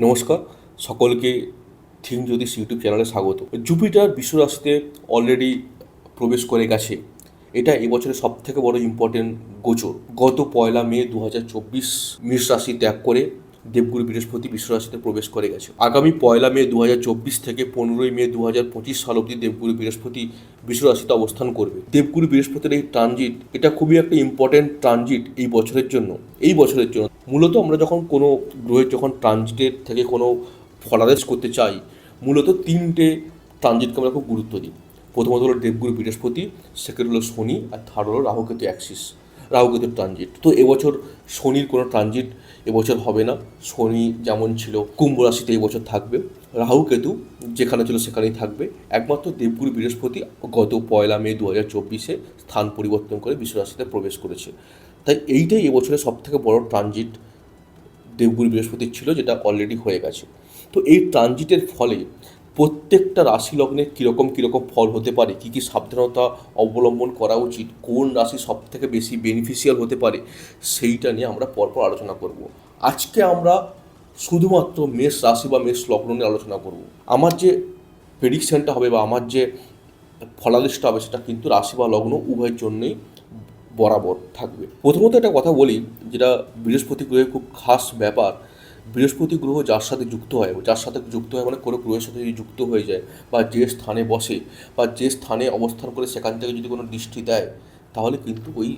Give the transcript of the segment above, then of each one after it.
নমস্কার। সকলকে থিং জ্যোতিষ ইউটিউব চ্যানেলে স্বাগত। জুপিটার বিশ্বরাশিতে অলরেডি প্রবেশ করে গেছে। এটা এবছরের সব থেকে বড় ইম্পর্টেন্ট গোচর। গত পয়লা মে দু হাজার চব্বিশ মেষ রাশি ত্যাগ করে দেবগুরু বৃহস্পতি বিশ্বরাশিতে প্রবেশ করে গেছে। আগামী পয়লা মে দু হাজার চব্বিশ থেকে পনেরোই মে দু হাজার পঁচিশ সাল অবধি দেবগুরু বৃহস্পতি বিশ্বরাশিতে অবস্থান করবে। দেবগুরু বৃহস্পতির এই ট্রানজিট এটা খুবই একটা ইম্পর্টেন্ট ট্রানজিট এই বছরের জন্য। এই বছরের জন্য। মূলত আমরা যখন কোনো গ্রহের যখন ট্রানজিটের থেকে কোনো ফলাদেশ করতে চাই, মূলত তিনটে ট্রানজিটকে আমরা খুব গুরুত্ব দিই। প্রথমত হলো দেবগুরু বৃহস্পতি সেকেন্ড হলো শনি, আর থার্ড হলো রাহুকেতু অ্যাক্সিস রাহুকেতুর ট্রানজিট। তো এবছর শনির কোনো ট্রানজিট এবছর হবে না। শনি যেমন ছিল, কুম্ভ রাশিতে এবছর থাকবে। রাহুকেতু যেখানে ছিল সেখানেই থাকবে। একমাত্র দেবগুরু বৃহস্পতি গত পয়লা মে দু হাজার চব্বিশে স্থান পরিবর্তন করে বিশ্বরাশিতে প্রবেশ করেছে। তাই এইটাই এবছরের সবথেকে বড় ট্রানজিট দেবগুরু বৃহস্পতির ছিল, যেটা অলরেডি হয়ে গেছে। তো এই ট্রানজিটের ফলে প্রত্যেকটা রাশি লগ্নের কীরকম কীরকম ফল হতে পারে? কী কী সাবধানতা অবলম্বন করা উচিত? কোন রাশি সব থেকে বেশি বেনিফিশিয়াল হতে পারে? সেইটা নিয়ে আমরা পরপর আলোচনা করব। আজকে আমরা শুধুমাত্র মেষ রাশি বা মেষ লগ্ন নিয়ে আলোচনা করব। আমার যে প্রেডিকশনটা হবে বা আমার যে ফলাদেশটা হবে সেটা কিন্তু রাশি বা লগ্ন উভয়ের জন্যই বরাবর থাকবে। প্রথমত একটা কথা বলি, যেটা বৃহস্পতি গ্রহের খুব খাস ব্যাপার বৃহস্পতি গ্রহ যার সাথে যুক্ত হয় যার সাথে যুক্ত হয় মানে কোনো গ্রহের সাথে যদি যুক্ত হয়ে যায় বা যে স্থানে বসে বা যে স্থানে অবস্থান করে সেখান থেকে যদি কোনো দৃষ্টি দেয়, তাহলে কিন্তু ওই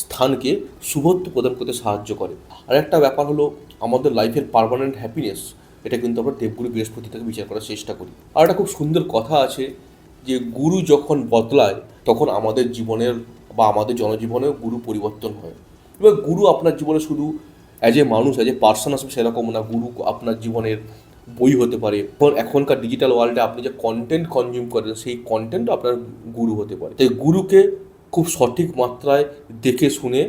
স্থানকে শুভত্ব প্রদান করতে সাহায্য করে। আর একটা ব্যাপার হলো আমাদের লাইফের পার্মানেন্ট হ্যাপিনেস, এটা কিন্তু আমরা দেবগুরু বৃহস্পতি থেকে বিচার করার চেষ্টা করি। আর একটা খুব সুন্দর কথা আছে যে গুরু যখন বদলায়, তখন আমাদের জীবনের বা আমাদের জনজীবনেও গুরু পরিবর্তন হয়। এবার গুরু আপনার জীবনে শুধু অ্যাজ এ মানুষ অ্যাজ এ পার্সন আসবে সেরকম না গুরু আপনার জীবনের বই হতে পারে। এখন এখনকার ডিজিটাল ওয়ার্ল্ডে আপনি যে কন্টেন্ট কনজিউম করেন, সেই কন্টেন্টও আপনার গুরু হতে পারে। তাই গুরুকে খুব সঠিক মাত্রায় দেখে শুনে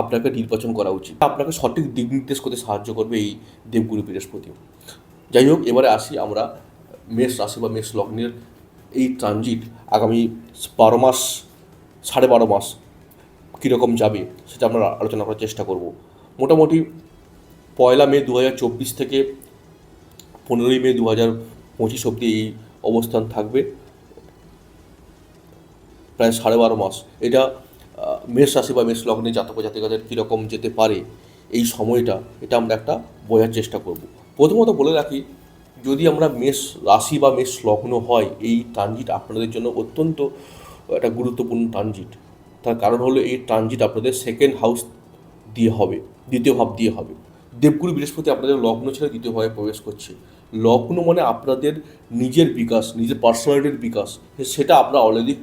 আপনাকে নির্বাচন করা উচিত। আপনাকে সঠিক দিক নির্দেশ করতে সাহায্য করবে এই দেবগুরু বৃহস্পতি যাই হোক, এবারে আসি আমরা মেষ রাশি বা মেষ লগ্নের এই ট্রানজিট আগামী বারো মাস, সাড়ে বারো মাস কীরকম যাবে, সেটা আমরা আলোচনা করার চেষ্টা করব। মোটামুটি পয়লা মে দু হাজার চব্বিশ থেকে পনেরোই মে দু হাজার পঁচিশ অবধি এই অবস্থান থাকবে। প্রায় সাড়ে বারো মাস। এটা মেষ রাশি বা মেষ লগ্নে জাতক জাতিকাদের কীরকম যেতে পারে এই সময়টা, এটা আমরা একটা বোঝার চেষ্টা করব। প্রথমত বলে রাখি, যদি আমরা মেষ রাশি বা মেষ লগ্ন হয়, এই ট্রানজিট আপনাদের জন্য অত্যন্ত একটা গুরুত্বপূর্ণ ট্রানজিট তার কারণ হলো এই ট্রানজিট আপনাদের সেকেন্ড হাউস দিয়ে হবে, দ্বিতীয় ভাব দিয়ে হবে। দেবগুরু বৃহস্পতি আপনাদের লগ্ন ছেড়ে দ্বিতীয়ভাবে প্রবেশ করছে। লগ্ন মানে আপনাদের নিজের বিকাশ, নিজের পার্সোনালিটির বিকাশ। সেটা আপনারা অলরেডি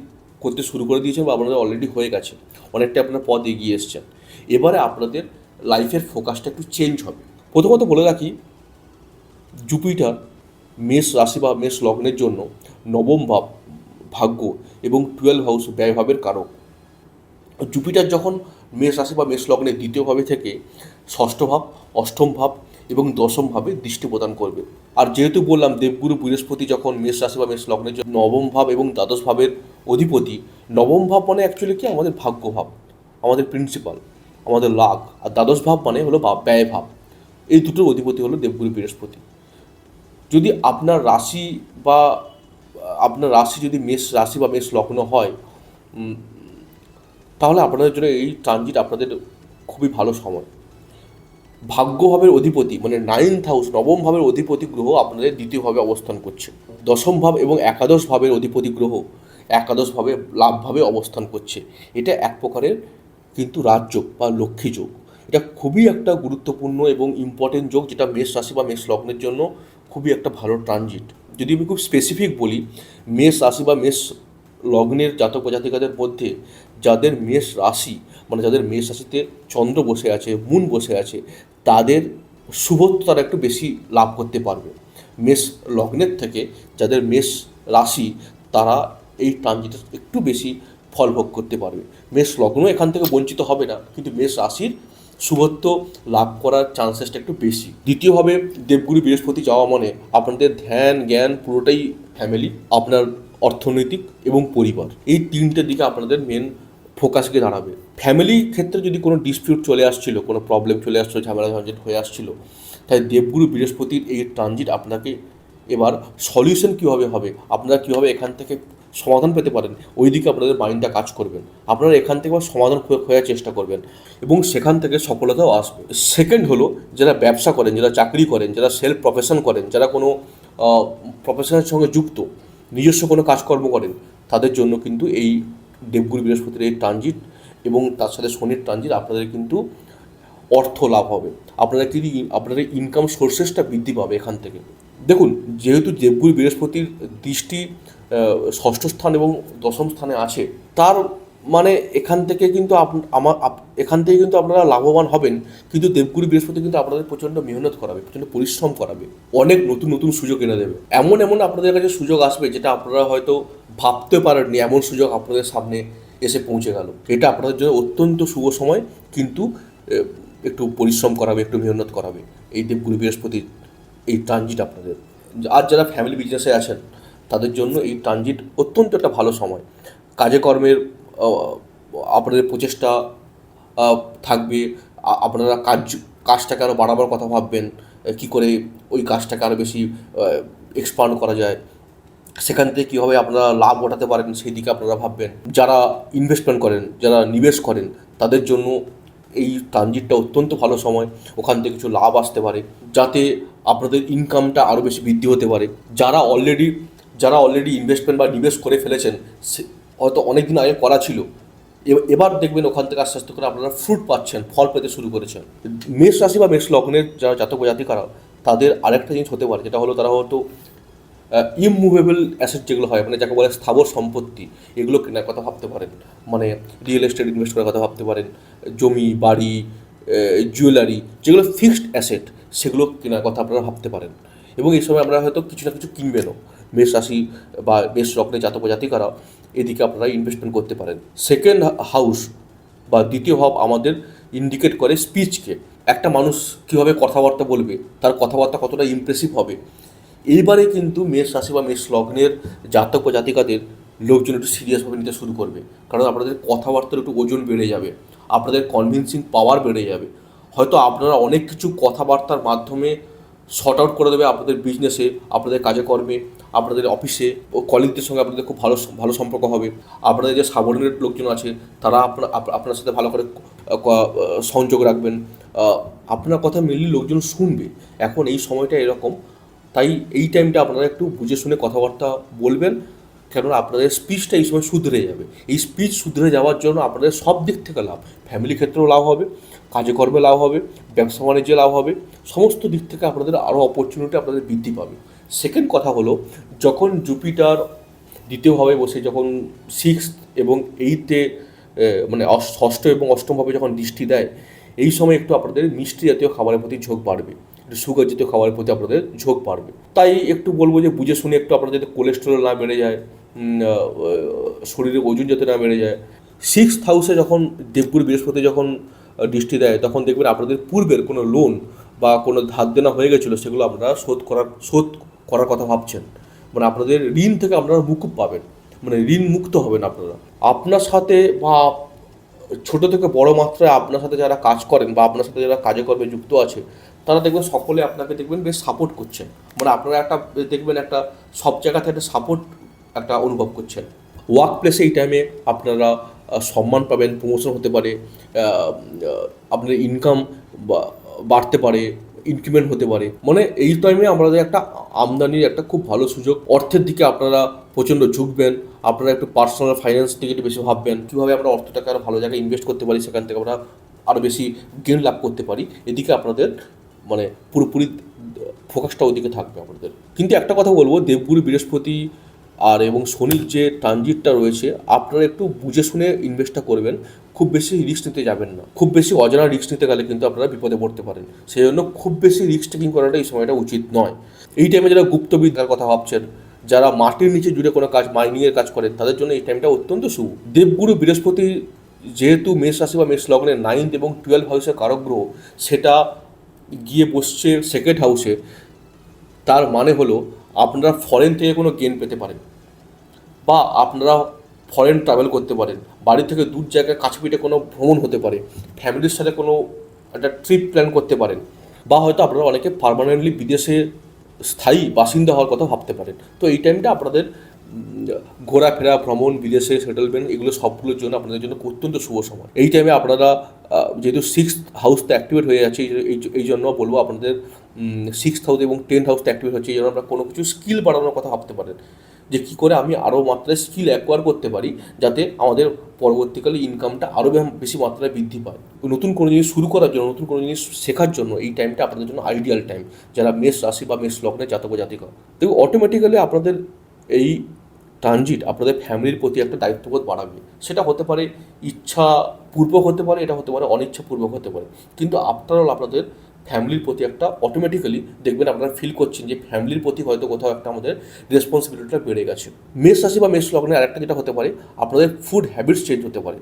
করতে শুরু করে দিয়েছেন বা আপনাদের অলরেডি হয়ে গেছে। অনেকটা আপনার পথ এগিয়ে এসছেন। এবারে আপনাদের লাইফের ফোকাসটা একটু চেঞ্জ হবে। প্রথমত বলে রাখি, জুপিটার মেষ রাশি বা মেষ লগ্নের জন্য নবম ভাব ভাগ্য এবং টুয়েলভ হাউস ব্যয়ভাবের কারক। জুপিটার যখন মেষ রাশি বা মেষ লগ্নের দ্বিতীয় ভাবে থেকে ষষ্ঠ ভাব, অষ্টম ভাব এবং দশম ভাবে দৃষ্টি প্রদান করবে। আর যেহেতু বললাম দেবগুরু বৃহস্পতি যখন মেষ রাশি বা মেষ লগ্নের জন্য নবম ভাব এবং দ্বাদশ ভাবের অধিপতি, নবম ভাব মানে অ্যাকচুয়ালি কি? আমাদের ভাগ্য ভাব, আমাদের প্রিন্সিপাল আমাদের লাভ আর দ্বাদশ ভাব মানে হলো ব্যয় ভাব। এই দুটোর অধিপতি হলো দেবগুরু বৃহস্পতি। যদি আপনার রাশি বা, আপনার রাশি যদি মেষ রাশি বা মেষ লগ্ন হয় তাহলে আপনাদের জন্য এই ট্রানজিট আপনাদের খুবই ভালো সময়। ভাগ্যভাবের অধিপতি মানে নাইন্থ হাউস নবম ভাবের অধিপতি গ্রহ আপনাদের দ্বিতীয়ভাবে অবস্থান করছে। দশম ভাব এবং একাদশ ভাবের অধিপতি গ্রহ একাদশভাবে লাভভাবে অবস্থান করছে। এটা এক প্রকারের কিন্তু রাজযোগ বা লক্ষ্মী যোগ। এটা খুবই একটা গুরুত্বপূর্ণ এবং ইম্পর্টেন্ট যোগ যেটা মেষ রাশি বা মেষ লগ্নের জন্য খুবই একটা ভালো ট্রানজিট যদি আমি খুব স্পেসিফিক বলি, মেষ রাশি বা মেষ লগ্নের জাতক জাতিকাদের মধ্যে যাদের মেষ রাশি মানে যাদের মেষ রাশিতে চন্দ্র বসে আছে, মুন বসে আছে, তাদের শুভত্ব তারা একটু বেশি লাভ করতে পারবে। মেষ লগ্নের থেকে যাদের মেষ রাশি, তারা এই ট্রানজিটে একটু বেশি ফল ভোগ করতে পারবে। মেষ লগ্ন এখান থেকে বঞ্চিত হবে না, কিন্তু মেষ রাশির শুভত্ব লাভ করার চান্সেসটা একটু বেশি। দ্বিতীয়ভাবে দেবগুরু বৃহস্পতি যাওয়া মানে আপনাদের ধ্যান, জ্ঞান পুরোটাই ফ্যামিলি আপনার অর্থনৈতিক এবং পরিবার। এই তিনটে দিকে আপনাদের মেন ফোকাস দাঁড়াবে। ফ্যামিলি ক্ষেত্রে যদি কোনো ডিসপিউট চলে আসছিল, কোনো প্রবলেম চলে আসছিল, ঝামেলা ঝঞ্ঝট হয়ে আসছিল, তাই দেবগুরু বৃহস্পতির এই ট্রানজিট আপনাকে এবার সলিউশন কীভাবে হবে, আপনারা কীভাবে এখান থেকে সমাধান পেতে পারেন ওই দিকে আপনাদের মাইন্ডটা কাজ করবেন আপনারা এখান থেকে আবার সমাধান খোঁজ- খোঁজার চেষ্টা করবেন এবং সেখান থেকে সফলতাও আসবে। সেকেন্ড হলো, যারা ব্যবসা করেন, যারা চাকরি করেন, যারা সেলফ প্রফেশন করেন, যারা কোনো প্রফেশনের সঙ্গে যুক্ত, নিজস্ব কোনো কাজকর্ম করেন, তাদের জন্য কিন্তু এই দেবগুরু বৃহস্পতির এই ট্রানজিট এবং তার সাথে শনির ট্রানজিট, আপনাদের কিন্তু অর্থ লাভ হবে। আপনাদের কিন্তু আপনাদের ইনকাম সোর্সেসটা বৃদ্ধি পাবে এখান থেকে। দেখুন, যেহেতু দেবগুরু বৃহস্পতির দৃষ্টি ষষ্ঠ স্থান এবং দশম স্থানে আছে, তার মানে এখান থেকে কিন্তু আমার এখান থেকে কিন্তু আপনারা লাভবান হবেন। কিন্তু দেবগুরু বৃহস্পতি কিন্তু আপনাদের প্রচণ্ড মেহনত করাবে, প্রচণ্ড পরিশ্রম করাবে। অনেক নতুন নতুন সুযোগ এনে দেবে। এমন এমন আপনাদের কাছে সুযোগ আসবে যেটা আপনারা হয়তো ভাবতে পারেননি, এমন সুযোগ আপনাদের সামনে এসে পৌঁছে গেল। এটা আপনাদের জন্য অত্যন্ত শুভ সময়, কিন্তু একটু পরিশ্রম করাবে, একটু মেহনত করাবে। এই দেবগুরু বৃহস্পতির এই ট্রানজিট আপনাদের। আর যারা ফ্যামিলি বিজনেসে আছেন, তাদের জন্য এই ট্রানজিট অত্যন্ত একটা ভালো সময়। কাজে কর্মের আপনাদের প্রচেষ্টা থাকবে। আপনারা কাজ, কাজটাকে আরও বাড়াবার কথা ভাববেন কী করে ওই কাজটাকে আরও বেশি এক্সপান্ড করা যায়। সেখান থেকে কীভাবে আপনারা লাভ ওঠাতে পারেন, সেই দিকে আপনারা ভাববেন। যারা ইনভেস্টমেন্ট করেন, যারা নিবেশ করেন, তাদের জন্য এই ট্রানজিটটা অত্যন্ত ভালো সময়। ওখান থেকে কিছু লাভ আসতে পারে, যাতে আপনাদের ইনকামটা আরও বেশি বৃদ্ধি হতে পারে। যারা অলরেডি যারা অলরেডি ইনভেস্টমেন্ট বা নিবেশ করে ফেলেছেন হয়তো অনেক দিন আগে করা ছিল। এবার দেখবেন ওখান থেকে আস্তে আস্তে করে আপনারা ফ্রুট পাচ্ছেন, ফল পেতে শুরু করেছেন। মেষ রাশি বা মেষ লগ্নের যারা জাতক জাতিকারা, তাদের আরেকটা জিনিস হতে পারে, যেটা হলো তারা হয়তো ইমুভেবল অ্যাসেট যেগুলো হয় মানে যাকে বলে স্থাবর সম্পত্তি, এগুলো কেনার কথা ভাবতে পারেন। মানে রিয়েল এস্টেট ইনভেস্ট করার কথা ভাবতে পারেন, জমি, বাড়ি জুয়েলারি যেগুলো ফিক্সড অ্যাসেট সেগুলো কেনার কথা আপনারা ভাবতে পারেন। এবং এই সময় আমরা হয়তো কিছু না কিছু কিনবেনও। মেষ রাশি বা মেষ লগ্নে জাতক জাতিকারা এদিকে আপনারা ইনভেস্টমেন্ট করতে পারেন। সেকেন্ড হাউস বা দ্বিতীয় ভাব আমাদের ইন্ডিকেট করে স্পিচকে একটা মানুষ কীভাবে কথাবার্তা বলবে, তার কথাবার্তা কতটা ইমপ্রেসিভ হবে। এইবারে কিন্তু মেষ রাশি বা মেষ লগ্নের জাতক বা জাতিকাদের লোকজন একটু সিরিয়াসভাবে নিতে শুরু করবে। কারণ আপনাদের কথাবার্তার একটু ওজন বেড়ে যাবে, আপনাদের কনভিন্সিং পাওয়ার বেড়ে যাবে। হয়তো আপনারা অনেক কিছু কথাবার্তার মাধ্যমে শর্ট আউট করে দেবে আপনাদের বিজনেসে আপনাদের কাজে কর্মে। আপনাদের অফিসে ও কলিগদের সঙ্গে আপনাদের খুব ভালো ভালো সম্পর্ক হবে। আপনাদের যে সাবর্ডিনেট লোকজন আছে, তারা আপনার আপনার সাথে ভালো করে সংযোগ রাখবেন। আপনার কথা মেনলি লোকজন শুনবে। এখন এই সময়টা এরকম। তাই এই টাইমটা আপনারা একটু বুঝে শুনে কথাবার্তা বলবেন। কেননা আপনাদের স্পিচটা এই সময় শুধরে যাবে। এই স্পিচ শুধরে যাওয়ার জন্য আপনাদের সব দিক থেকে লাভ। ফ্যামিলি ক্ষেত্রেও লাভ হবে, কাজকর্মে লাভ হবে ব্যবসা বাণিজ্যে লাভ হবে। সমস্ত দিক থেকে আপনাদের আরও অপরচুনিটি আপনাদের বৃদ্ধি পাবে। সেকেন্ড কথা হলো, যখন জুপিটার দ্বিতীয়ভাবে বসে, যখন সিক্স এবং এইটে মানে ষষ্ঠ এবং অষ্টমভাবে যখন দৃষ্টি দেয়, এই সময় একটু আপনাদের মিষ্টি জাতীয় খাবারের প্রতি ঝোঁক বাড়বে। একটু সুগার জাতীয় খাবারের প্রতি আপনাদের ঝোঁক বাড়বে। তাই একটু বলব যে, বুঝে শুনে একটু আপনাদের যাতে কোলেস্টেরল না বেড়ে যায় শরীরে ওজন যাতে না বেড়ে যায়। সিক্স হাউসে যখন দেবগুরু বৃহস্পতি যখন দৃষ্টি দেয়, তখন দেখবেন আপনাদের পূর্বের কোনো লোন বা কোনো ধার দেনা হয়ে গেছিল, সেগুলো আপনারা শোধ করার, শোধ করার কথা ভাবছেন। মানে আপনাদের ঋণ থেকে আপনারা মুকুব পাবেন। মানে ঋণ মুক্ত হবেন আপনারা। আপনার সাথে বা ছোট থেকে বড় মাত্রায় আপনার সাথে যারা কাজ করেন বা আপনার সাথে যারা কাজে কর্মে যুক্ত আছে, তারা দেখবেন সকলে আপনাকে দেখবেন বেশ সাপোর্ট করছেন। মানে আপনারা একটা, দেখবেন একটা, সব জায়গা থেকে একটা সাপোর্ট একটা অনুভব করছেন। ওয়ার্ক প্লেসে এই টাইমে আপনারা সম্মান পাবেন প্রমোশন হতে পারে আপনার ইনকাম বাড়তে পারে। ইনক্রিমেন্ট হতে পারে। মানে এই টাইমে আমাদের একটা আমদানির একটা খুব ভালো সুযোগ। অর্থের দিকে আপনারা প্রচণ্ড ঝুঁকবেন। আপনারা একটু পার্সোনাল ফাইন্যান্স দিকে একটু বেশি ভাববেন। কীভাবে আমরা অর্থটাকে আরও ভালো জায়গায় ইনভেস্ট করতে পারি, সেখান থেকে আমরা আরও বেশি গেন লাভ করতে পারি। এদিকে আপনাদের মানে পুরোপুরি ফোকাসটা ওদিকে থাকবে আপনাদের কিন্তু একটা কথা বলব দেবগুরু বৃহস্পতি আর এবং শনির যে ট্রানজিটটা রয়েছে, আপনারা একটু বুঝে শুনে ইনভেস্টটা করবেন। খুব বেশি রিস্ক নিতে যাবেন না। খুব বেশি অজানা রিস্ক নিতে গেলে কিন্তু আপনারা বিপদে পড়তে পারেন। সেই জন্য খুব বেশি রিস্ক টেকিং করাটা এই সময়টা উচিত নয়। এই টাইমে যারা গুপ্তবিদ্যার কথা ভাবছেন, যারা মাটির নিচে জুড়ে কোনো কাজ মাইনিংয়ের কাজ করেন, তাদের জন্য এই টাইমটা অত্যন্ত শুভ। দেবগুরু বৃহস্পতি যেহেতু মেষ রাশি বা মেষ লগ্নের নাইন্থ এবং টুয়েলভ হাউসের কারক গ্রহ সেটা গিয়ে বসছে সেকেন্ড হাউসে তার মানে হলো, আপনারা ফরেন থেকে কোনো গেন পেতে পারেন। বা আপনারা ফরেন ট্রাভেল করতে পারেন। বাড়ি থেকে দূর জায়গায় কাছে পিঠে কোনো ভ্রমণ হতে পারে। ফ্যামিলির সাথে কোনো একটা ট্রিপ প্ল্যান করতে পারেন। বা হয়তো আপনারা অনেকে পার্মানেন্টলি বিদেশে স্থায়ী বাসিন্দা হওয়ার কথা ভাবতে পারেন। তো এই টাইমটা আপনাদের ঘোরাফেরা, ভ্রমণ, বিদেশে সেটেলমেন্ট এগুলো সবগুলোর জন্য আপনাদের জন্য অত্যন্ত শুভ সময়। এই টাইমে আপনারা যেহেতু সিক্স হাউসটা অ্যাক্টিভেট হয়ে যাচ্ছে, এই- জন্য বলব আপনাদের সিক্স হাউস এবং টেন্থ হাউসটা অ্যাক্টিভেট হচ্ছে, এই জন্য আপনারা কোনো কিছু স্কিল বাড়ানোর কথা ভাবতে পারেন। যে কী করে আমি আরও মাত্রায় স্কিল অ্যাকোয়ার করতে পারি যাতে আমাদের পরবর্তীকালে ইনকামটা আরও বেশি মাত্রায় বৃদ্ধি পায়। নতুন কোনো জিনিস শুরু করার জন্য, নতুন কোনো জিনিস শেখার জন্য এই টাইমটা আপনাদের জন্য আইডিয়াল টাইম যারা মেষ রাশি বা মেষ লগ্নে জাতক জাতিকা। দেখুন অটোমেটিক্যালি আপনাদের এই ট্রানজিট আপনাদের ফ্যামিলির প্রতি একটা দায়িত্ববোধ বাড়াবে। সেটা হতে পারে ইচ্ছা পূর্বক হতে পারে, এটা হতে পারে অনিচ্ছাপূর্বক হতে পারে। কিন্তু আফটার অল আপনাদের ফ্যামিলির প্রতি একটা অটোমেটিক্যালি দেখবেন আপনারা ফিল করছেন যে ফ্যামিলির প্রতি হয়তো কোথাও একটা আমাদের রেসপন্সিবিলিটিটা বেড়ে গেছে। মেষ রাশি বা মেষ লগ্নে আরেকটা যেটা হতে পারে, আপনাদের ফুড হ্যাবিটস চেঞ্জ হতে পারে।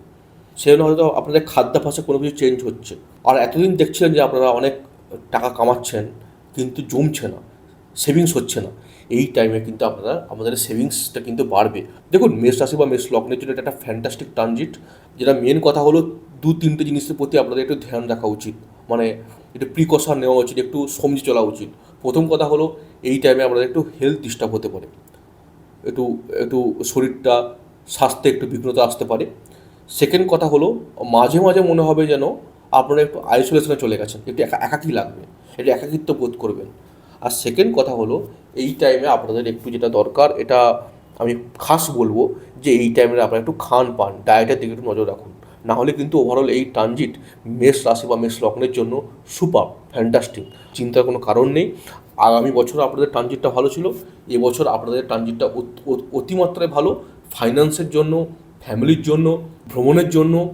সেজন্য হয়তো আপনাদের খাদ্যাভ্যাসে কোনো কিছু চেঞ্জ হচ্ছে। আর এতদিন দেখছিলেন যে আপনারা অনেক টাকা কামাচ্ছেন, কিন্তু জমছে না সেভিংস হচ্ছে না। এই টাইমে কিন্তু আপনারা, আমাদের সেভিংসটা কিন্তু বাড়বে। দেখুন, মেষ রাশি বা মেষ লগ্নের জন্য এটা একটা ফ্যান্টাস্টিক ট্রানজিট যেটা মেন কথা হলো দু তিনটে জিনিসের প্রতি আপনাদের একটু ধ্যান রাখা উচিত। মানে একটু প্রিকশন নেওয়া উচিত, একটু সমঝে চলা উচিত। প্রথম কথা হলো, এই টাইমে আপনাদের একটু হেলথ ডিস্টার্ব হতে পারে। একটু একটু শরীরটা, স্বাস্থ্যে একটু বিঘ্নতা আসতে পারে। সেকেন্ড কথা হলো, মাঝে মাঝে মনে হবে যেন আপনারা একটু আইসোলেশনে চলে গেছেন, একটু একা, একাকী লাগবে, একটু একাকিত্ব বোধ করবেন। আর সেকেন্ড কথা হলো, এই টাইমে আপনাদের একটু যেটা দরকার, এটা আমি খাস বলব যে এই টাইমে আপনারা একটু খান পান ডায়েটের দিকে একটু নজর রাখুন। না হলে কিন্তু ওভারঅল এই ট্রানজিট মেষ রাশি বা মেষ লগ্নের জন্য সুপার ফ্যান্টাস্টিক চিন্তার কোনো কারণ নেই। আগামী বছর আপনাদের ট্রানজিটটা ভালো ছিল। এবছর আপনাদের ট্রানজিটটা অত- অত- অতিমাত্রায় ভালো। ফাইন্যান্সের জন্য ফ্যামিলির জন্য, ভ্রমণের জন্য